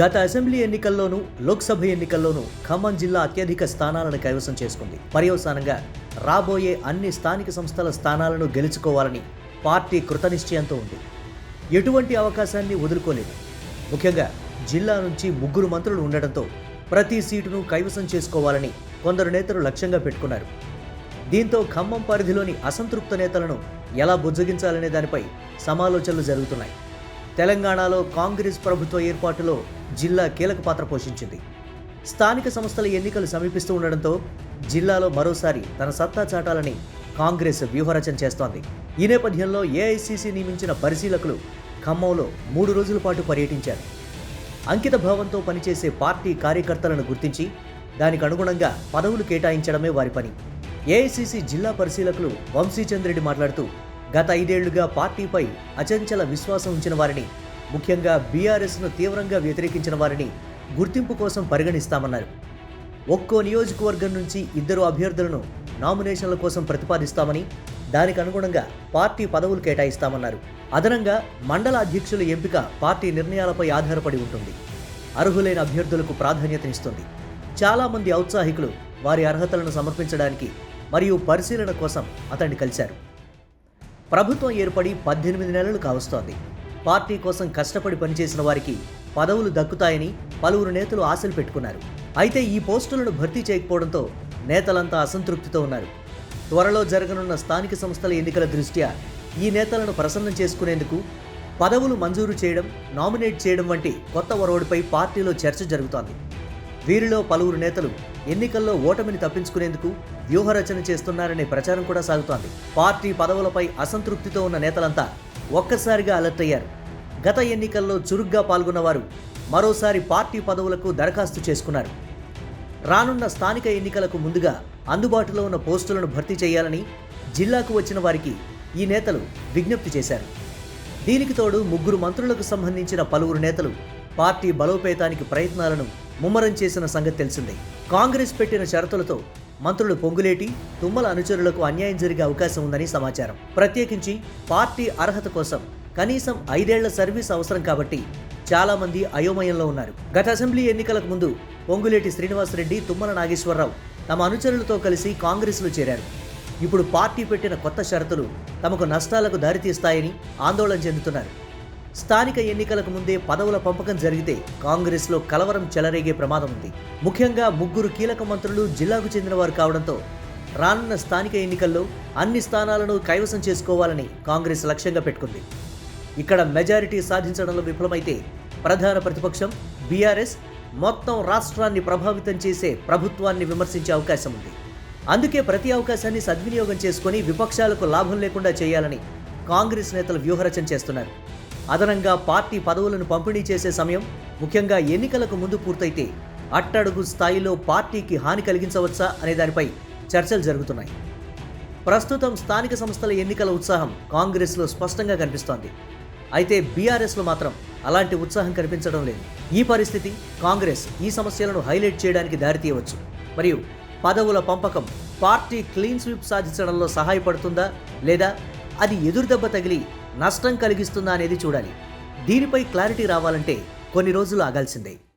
గత అసెంబ్లీ ఎన్నికల్లోనూ లోక్సభ ఎన్నికల్లోనూ ఖమ్మం జిల్లా అత్యధిక స్థానాలను కైవసం చేసుకుంది. పర్యవసానంగా రాబోయే అన్ని స్థానిక సంస్థల స్థానాలను గెలుచుకోవాలని పార్టీ కృతనిశ్చయంతో ఉంది. ఎటువంటి అవకాశాన్ని వదులుకోలేదు. ముఖ్యంగా జిల్లా నుంచి ముగ్గురు మంత్రులు ఉండడంతో ప్రతి సీటును కైవసం చేసుకోవాలని కొందరు నేతలు లక్ష్యంగా పెట్టుకున్నారు. దీంతో ఖమ్మం పరిధిలోని అసంతృప్త నేతలను ఎలా బుజ్జగించాలనే దానిపై సమాలోచనలు జరుగుతున్నాయి. తెలంగాణలో కాంగ్రెస్ ప్రభుత్వ ఏర్పాటులో జిల్లా కీలక పాత్ర పోషించింది. స్థానిక సంస్థల ఎన్నికలు సమీపిస్తూ ఉండడంతో జిల్లాలో మరోసారి తన సత్తా చాటాలని కాంగ్రెస్ వ్యూహరచన చేస్తోంది. ఈ నేపథ్యంలో ఏఐసిసి నియమించిన పరిశీలకులు ఖమ్మంలో మూడు రోజుల పాటు పర్యటించారు. అంకిత భావంతో పనిచేసే పార్టీ కార్యకర్తలను గుర్తించి దానికి అనుగుణంగా పదవులు కేటాయించడమే వారి పని. ఏఐసిసి జిల్లా పరిశీలకులు వంశీచంద్రెడ్డి మాట్లాడుతూ గత ఐదేళ్ళుగా పార్టీపై అచంచల విశ్వాసం ఉంచిన వారిని ముఖ్యంగా బీఆర్ఎస్ను తీవ్రంగా వ్యతిరేకించిన వారిని గుర్తింపు కోసం పరిగణిస్తామన్నారు. ఒక్కో నియోజకవర్గం నుంచి ఇద్దరు అభ్యర్థులను నామినేషన్ల కోసం ప్రతిపాదిస్తామని దానికి అనుగుణంగా పార్టీ పదవులు కేటాయిస్తామన్నారు. అదనంగా మండల అధ్యక్షుల ఎంపిక పార్టీ నిర్ణయాలపై ఆధారపడి ఉంటుంది. అర్హులైన అభ్యర్థులకు ప్రాధాన్యతనిస్తుంది. చాలామంది ఔత్సాహికులు వారి అర్హతలను సమర్పించడానికి మరియు పరిశీలన కోసం అతన్ని కలిశారు. ప్రభుత్వం ఏర్పడి పద్దెనిమిది నెలలు కావస్తోంది. పార్టీ కోసం కష్టపడి పనిచేసిన వారికి పదవులు దక్కుతాయని పలువురు నేతలు ఆశలు పెట్టుకున్నారు. అయితే ఈ పోస్టులను భర్తీ చేయకపోవడంతో నేతలంతా అసంతృప్తితో ఉన్నారు. త్వరలో జరగనున్న స్థానిక సంస్థల ఎన్నికల దృష్ట్యా ఈ నేతలను ప్రసన్నం చేసుకునేందుకు పదవులు మంజూరు చేయడం నామినేట్ చేయడం వంటి కొత్త ఒరవడిపై పార్టీలో చర్చ జరుగుతోంది. వీరిలో పలువురు నేతలు ఎన్నికల్లో ఓటమిని తప్పించుకునేందుకు వ్యూహరచన చేస్తున్నారనే ప్రచారం కూడా సాగుతోంది. పార్టీ పదవులపై అసంతృప్తితో ఉన్న నేతలంతా ఒక్కసారిగా అలర్ట్ అయ్యారు. గత ఎన్నికల్లో చురుగ్గా పాల్గొన్నవారు మరోసారి పార్టీ పదవులకు దరఖాస్తు చేసుకున్నారు. రానున్న స్థానిక ఎన్నికలకు ముందుగా అందుబాటులో ఉన్న పోస్టులను భర్తీ చేయాలని జిల్లాకు వచ్చిన వారికి ఈ నేతలు విజ్ఞప్తి చేశారు. దీనికి తోడు ముగ్గురు మంత్రులకు సంబంధించిన పలువురు నేతలు పార్టీ బలోపేతానికి ప్రయత్నాలను ముమ్మరం చేసిన సంగతి తెలిసిందే. కాంగ్రెస్ పెట్టిన షరతులతో మంత్రులు పొంగులేటి తుమ్మల అనుచరులకు అన్యాయం జరిగే అవకాశం ఉందని సమాచారం. ప్రత్యేకించి పార్టీ అర్హత కోసం కనీసం ఐదేళ్ళ సర్వీస్ అవసరం కాబట్టి చాలామంది అయోమయంలో ఉన్నారు. గత అసెంబ్లీ ఎన్నికలకు ముందు పొంగులేటి శ్రీనివాసరెడ్డి తుమ్మల నాగేశ్వరరావు తమ అనుచరులతో కలిసి కాంగ్రెస్లో చేరారు. ఇప్పుడు పార్టీ పెట్టిన కొత్త షరతులు తమకు నష్టాలకు దారితీస్తాయని ఆందోళన చెందుతున్నారు. స్థానిక ఎన్నికలకు ముందే పదవుల పంపకం జరిగితే కాంగ్రెస్లో కలవరం చెలరేగే ప్రమాదం ఉంది. ముఖ్యంగా ముగ్గురు కీలక మంత్రులు జిల్లాకు చెందినవారు కావడంతో రానున్న స్థానిక ఎన్నికల్లో అన్ని స్థానాలను కైవసం చేసుకోవాలని కాంగ్రెస్ లక్ష్యంగా పెట్టుకుంది. ఇక్కడ మెజారిటీ సాధించడంలో విఫలమైతే ప్రధాన ప్రతిపక్షం బీఆర్ఎస్ మొత్తం రాష్ట్రాన్ని ప్రభావితం చేసే ప్రభుత్వాన్ని విమర్శించే అవకాశం ఉంది. అందుకే ప్రతి అవకాశాన్ని సద్వినియోగం చేసుకొని విపక్షాలకు లాభం లేకుండా చేయాలని కాంగ్రెస్ నేతలు వ్యూహరచన చేస్తున్నారు. అదనంగా పార్టీ పదవులను పంపిణీ చేసే సమయం ముఖ్యంగా ఎన్నికలకు ముందు పూర్తయితే అట్టడుగు స్థాయిలో పార్టీకి హాని కలిగించవచ్చా అనే దానిపై చర్చలు జరుగుతున్నాయి. ప్రస్తుతం స్థానిక సంస్థల ఎన్నికల ఉత్సాహం కాంగ్రెస్లో స్పష్టంగా కనిపిస్తోంది. అయితే బీఆర్ఎస్లో మాత్రం అలాంటి ఉత్సాహం కనిపించడం లేదు. ఈ పరిస్థితి కాంగ్రెస్ ఈ సమస్యలను హైలైట్ చేయడానికి దారితీయవచ్చు. మరియు పదవుల పంపకం పార్టీ క్లీన్ స్వీప్ సాధించడంలో సహాయపడుతుందా లేదా? అది ఎదురుదెబ్బ తగిలి నష్టం కలిగిస్తుందా అనేది చూడాలి. దీనిపై క్లారిటీ రావాలంటే కొన్ని రోజులు ఆగాల్సిందే.